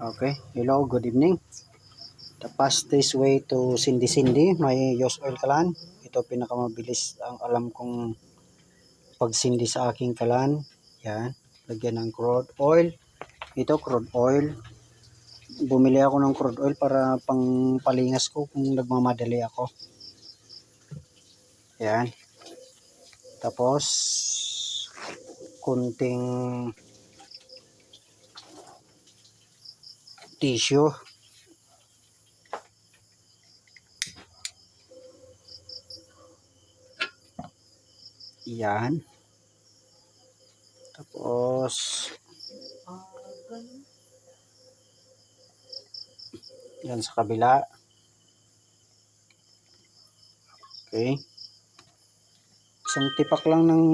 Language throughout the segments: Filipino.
Okay, hello, good evening. The fastest way to Cindy, may use oil kalan. Ito pinakamabilis ang alam kong pagsindi sa aking kalan. Yan, lagyan ng crude oil. Ito crude oil. Bumili ako ng crude oil para pang palingas ko kung nagmamadali ako. Yan. Tapos, kunting tissue. Yan. Tapos, yan sa kabila. Okay. Isang tipak lang ng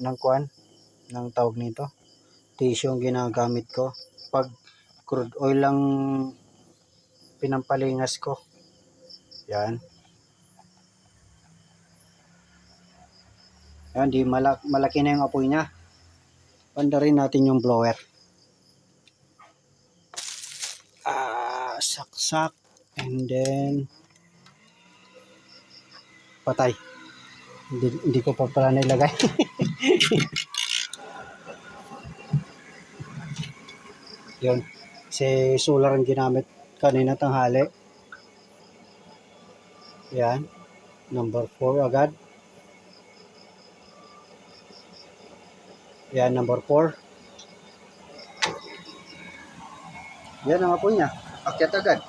ng kuan ng tawag nito. Tissue ang ginagamit ko. Pag crude oil lang pinampalingas ko. Yan. Yan, di malak malaki na yung apoy niya. Panda natin yung blower. Ah, saksak. And then, patay. Hindi, hindi ko pa pala nilagay. Yun. Si solar ang ginamit kanina tanghali. Yan. Number 4 agad. Yan, number 4. Yan ang apoy niya. Akyat agad.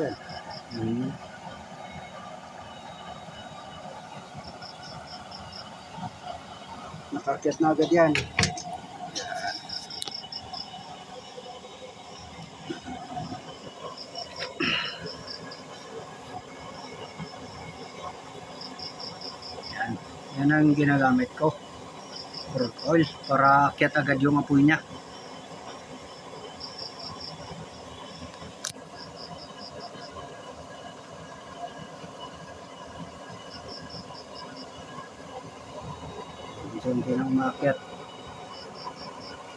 Yan. Hmm. Nakakyat na agad yan. Yan. Ang ginagamit ko. Crude oil para akyat agad yung apoy niya. So, hindi na umakyat.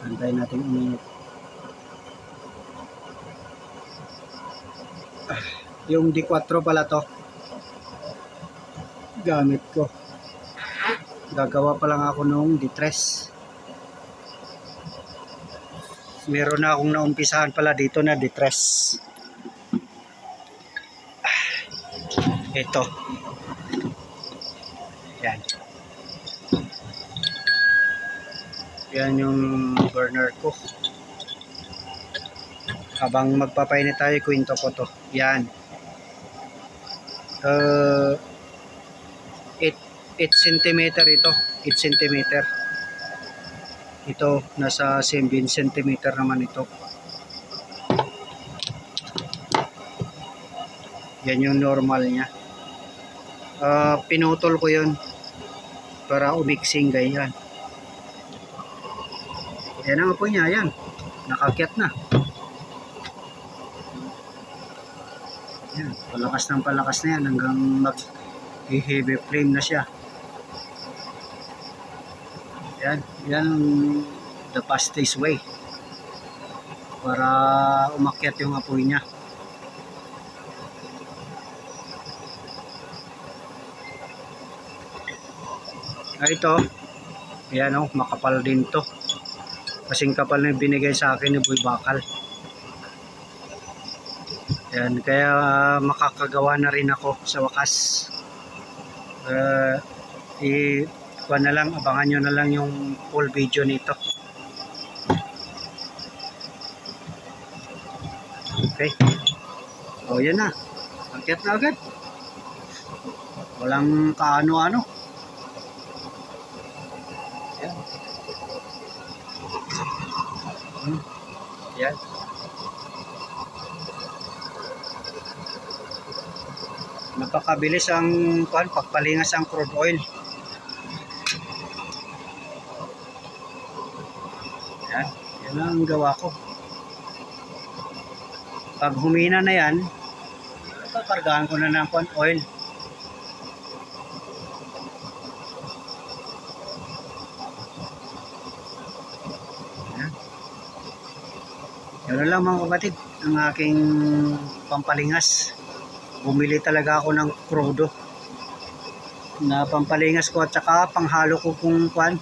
Antay natin uminit. Ah, Yung D4 pala to. Gamit ko. Gagawa pa lang ako nung D3. Meron na akong naumpisahan pala dito na D3. Ah, Ito. Yan yung burner ko. Habang magpapainit tayo, kwento ko to. Yan. Uh, 8, 8 cm ito. 8 cm. Ito, nasa 7 cm naman ito. Yan yung normal niya. Uh, pinutol ko yun para umixing ganyan. Yan ang apoy niya, yan. Nakakyat na. Yan, palakas ng palakas na yan hanggang mag heavy flame na siya. Yan, yan the fastest way para umakyat yung apoy niya. Ah, ito, yan oh, makapal din to. Kasing kapal na binigay sa akin ni Boy Bakal. Yan, kaya ah, makakagawa na rin ako sa wakas. Uh, i na lang, abangan nyo na lang yung full video nito. Okay. O, yan na. Akyat na agad. Walang kaano-ano. Yan. Napakabilis ang kuan pagpalingas ang crude oil. Yan. Yan ang gawa ko. Pag humina na yan, papargahan ko na ng kuan oil. Yun lang mga kapatid, ang aking pampalingas. Bumili talaga ako ng crudo na pampalingas ko at saka panghalo ko kung kwan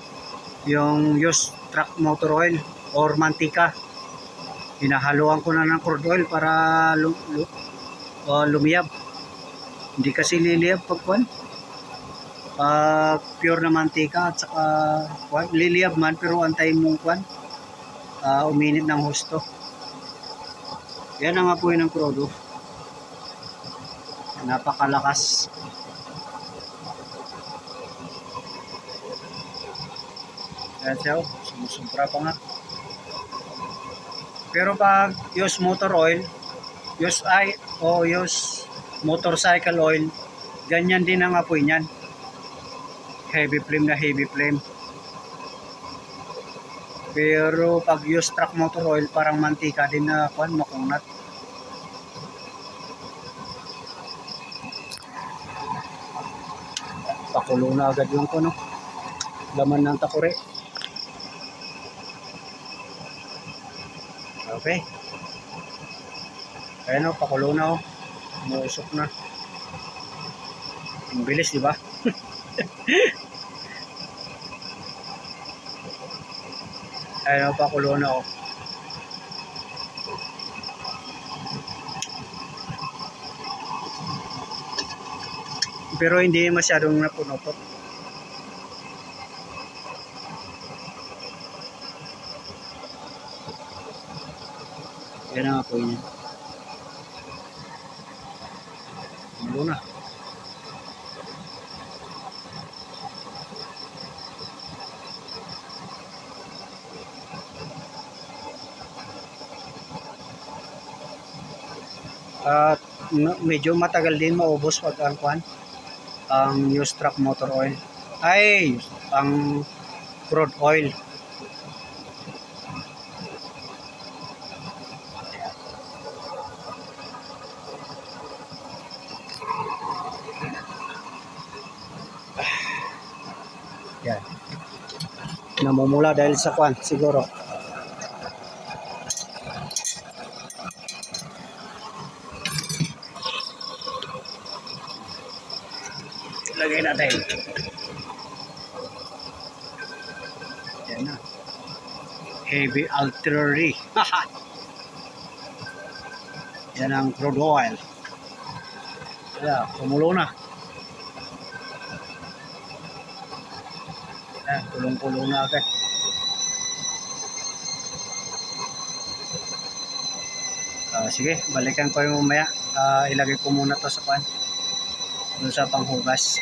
yung used truck motor oil or mantika. Hinahaluan ko na ng crude oil para lu- lu- uh, lumiyab. Hindi kasi liliyab pag kwan. Pag pure na mantika at saka kwan, liliyab man pero antayin mong kwan. ah, uminit ng husto. Yan ang apoy ng crudo. Napakalakas. Yan siya, oh. pa nga. Pero pag use motor oil, use ay o use motorcycle oil, ganyan din ang apoy niyan. Heavy flame na heavy flame. Pero pag use truck motor oil, parang mantika din na kwan, makunat. Pakulo na agad yung kuno. Laman ng takure. Okay. Ayan o, pakulo na o. Umuusok na. Ang bilis, di ba? Ayan o, pakulo na o. Pero hindi masyadong napuno po. Yan ang apoy niya. Mulo na. At medyo matagal din maubos pag ang kwan ang used truck motor oil. Ay, ang crude oil. Yan. Namumula dahil sa kwan, siguro. Ilagay natin. Yan na. Heavy artillery. Yan ang crude oil. Kaya, kumulo na. Yan, kulong-kulong na agad. Ah, sige, balikan ko yung mamaya. Ah, ilagay ko muna to sa pan. Doon sa panghugas.